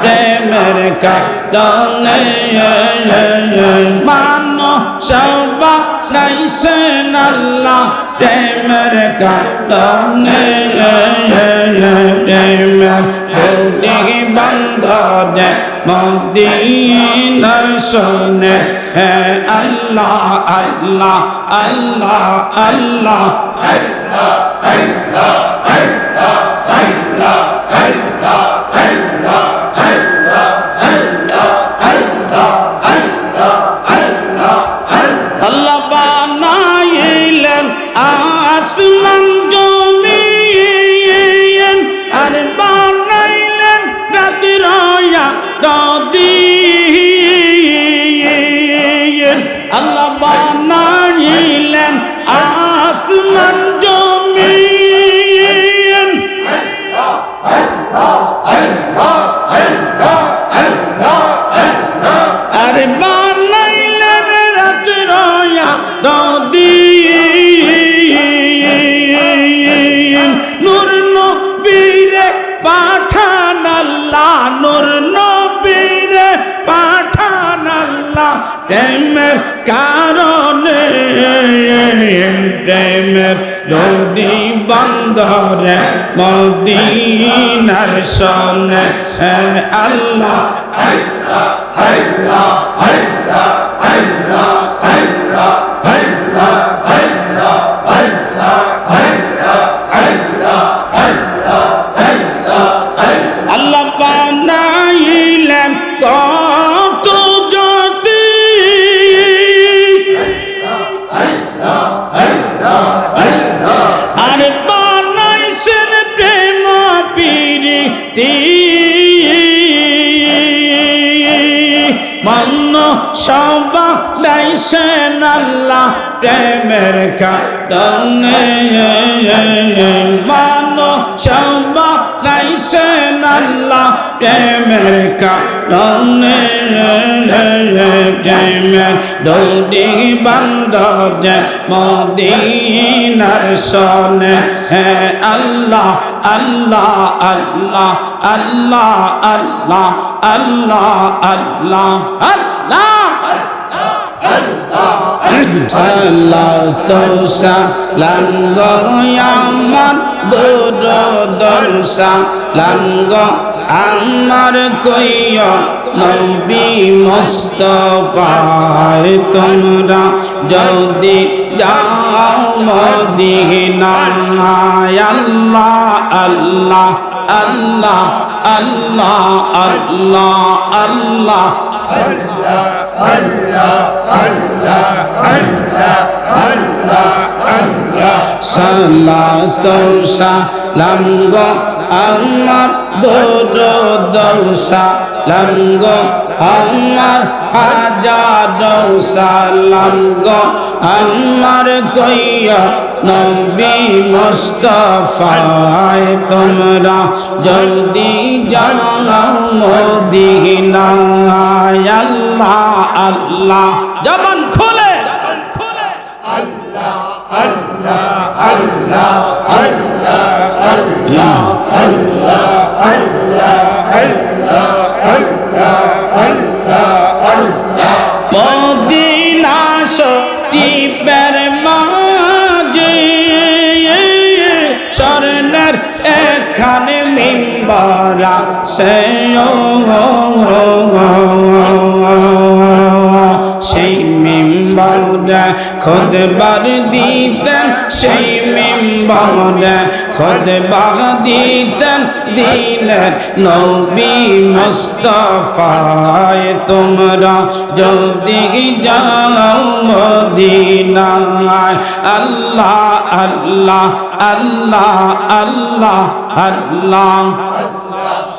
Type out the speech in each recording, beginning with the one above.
প্রেমের কারণে মানো সবা নাইছেন আল্লাহ প্রেমের কারণে প্রেমের হৌদি বন্ধনে মদিনার শোনে হে আল্লাহ আল্লাহ আল্লাহ আল্লাহ আল্লাহ আসমান জমিন আর বানাইলেন রাতি রয়া নদীন আল্লাহ বানাইলেন আসমান কারণে প্রেমের নদী বন্দরে মদিনার সনে আল্লাহ আল্লাহ আল্লাহ প্রেমের কারণে, মান সবা দাইছেন আল্লাহ প্রেমের কারণে, প্রেমের দৌড়ি বান্ধব মদিনার সনে। হ্যাঁ আল্লাহ আল্লাহ আল্লাহ আল্লাহ আল্লাহ আল্লাহ আল্লাহ আল্লাহ আল্লাহ আল্লাহ। আমার দূর নবী মুস্তফায় তোমরা যদি যাও মদিনায় আল্লাহ আল্লাহ আল্লাহ আল্লাহ আল্লাহ সালাত সালাম গো আমার দরদ সালাম গো আমার হাজার সালাঙ্গ আমার কইয়া নবী মুস্তফায় তোমরা জলদি যাও মদিনায় আল্লাহ আল্লাহ জবান খুলে মদিনা শরীফের মাঝে স্বর্ণের এখানে মিম্বরা সে সেই মিম্বরে খোদবার দিতেন সেই মিম্বরে খোদবার দিতেন দিলেন নবী মুস্তফায় তোমরা যদি যাও মদিনায় আল্লাহ আল্লাহ আল্লাহ আল্লাহ আল্লাহ।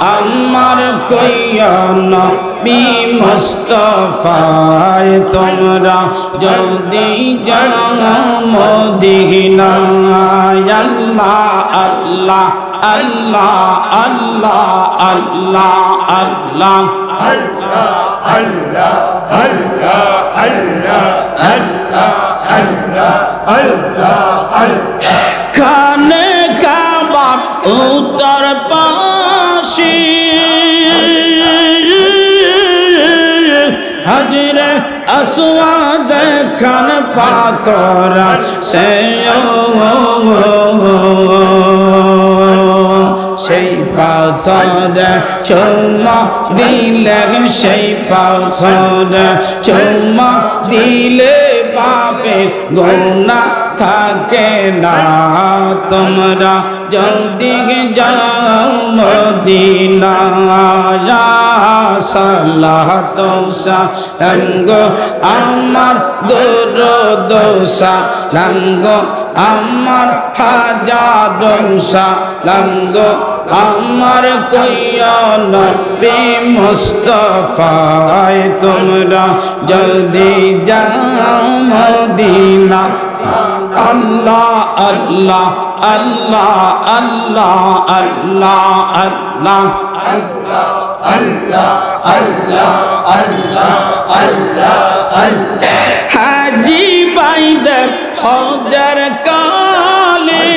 আমার কইয়ন বি মুস্তফায়, তোমরা যদি যাও মদিনায় আল্লাহ আল্লাহ আল্লাহ আল্লাহ আল্লাহ আল্লাহ। খানে কাবার উত্তর পাশে হজরে আসওয়াদ খান পাতর সে সেই পাথর চুমা দিলে সেই পাথর চুমা দিলে পাবে গোনা থাকে না। তোমরা জলদি যাও মদিনা সাল্লাহ দোসা রঙ্গ আমার দূর দোসা লঙ্গ আমার হাজার দোসা লঙ্গ আমার কইয়া নবী মুস্তফায়, তোমরা জলদি যাও মদিনা। আল্লাহ আল্লাহ আল্লাহ আল্লাহ আল্লাহ আল্লাহ। হাজি বাইদের হজার কালে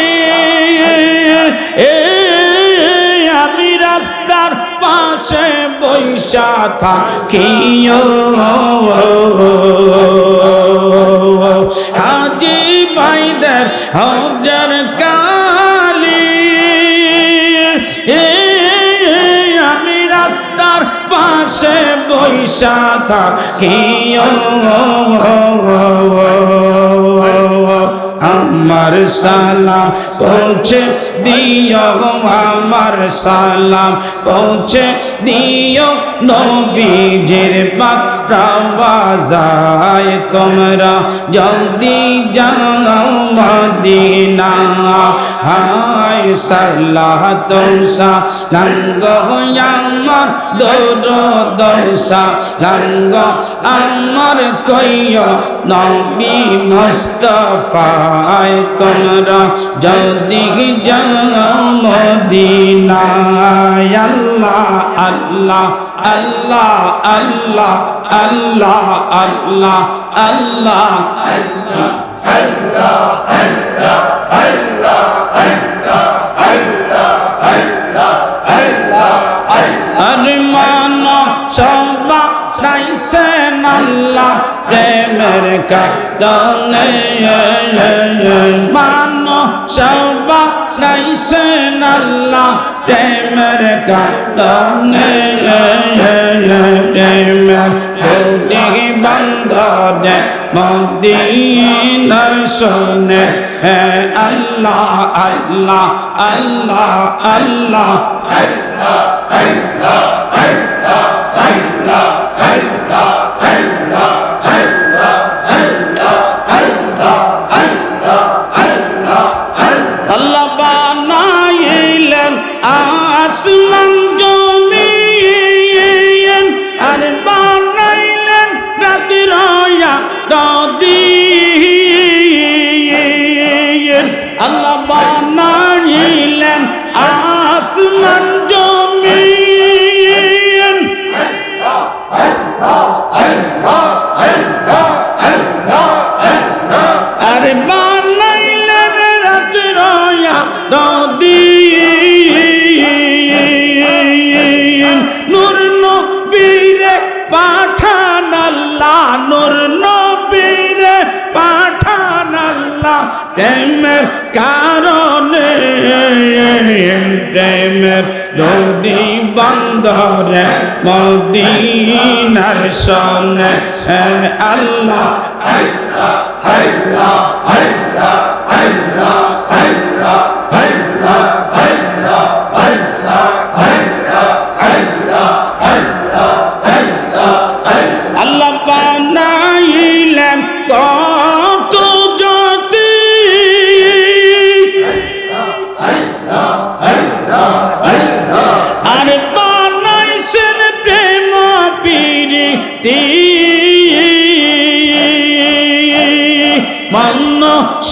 আমি রাস্তার পাশে বৈশা থাকিও। হাজি বাইদের হজার কালি। আমি রাস্তার পাশে বৈশা থাকিও আমার সালাম, পৌঁছে দিও আমার সালাম, পৌঁছে দিও নবীজির পাক রাওয়াজায়। তোমরা জলদি যাও মদিনা, হায় সাল্লাহ তোসা লঙ্গ আমার দৌড় দোসা লঙ্গ আমার কইয় নবী মুস্তফায়। তোমরা জলদি যাও মদিনায় আল্লাহ আল্লাহ আল্লাহ আল্লাহ আল্লাহ আল্লাহ আল্লাহ আরমান সবা রাইসেন আল্লাহ প্রেমের কারণে। মান সবা রাইসেন আল্লাহ, প্রেমের কারণে। প্রেমের গৌরী বন্ধনে মদিনার শোনে, হে আল্লাহ আল্লাহ আল্লাহ আল্লাহ আল্লাহ। আল্লাহ বানাইলেন আসমান জমিন। আর বানাইলেন রাত রয়া দিন নূর নবীরে পাঠান আল্লাহ, নূর নবীরে পাঠান আল্লাহ প্রেমের কারণে প্রেমের নদী বন্দরে মদিনার সনে আল্লাহ আল্লাহ।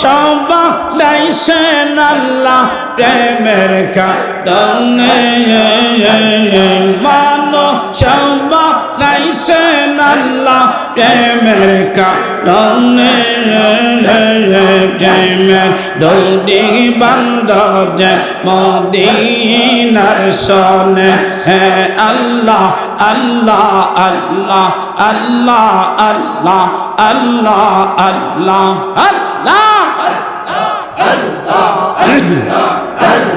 সবাক দাইছেন আল্লাহ প্রেমের কারণে। মানো সবাক আল্লাহ প্রেমের কারণে প্রেমের দৌড়ি বান্ধব মদিনার সনে হে আল্লাহ আল্লাহ আল্লাহ আল্লাহ আল্লাহ আল্লাহ আল্লাহ আল্লাহ যারা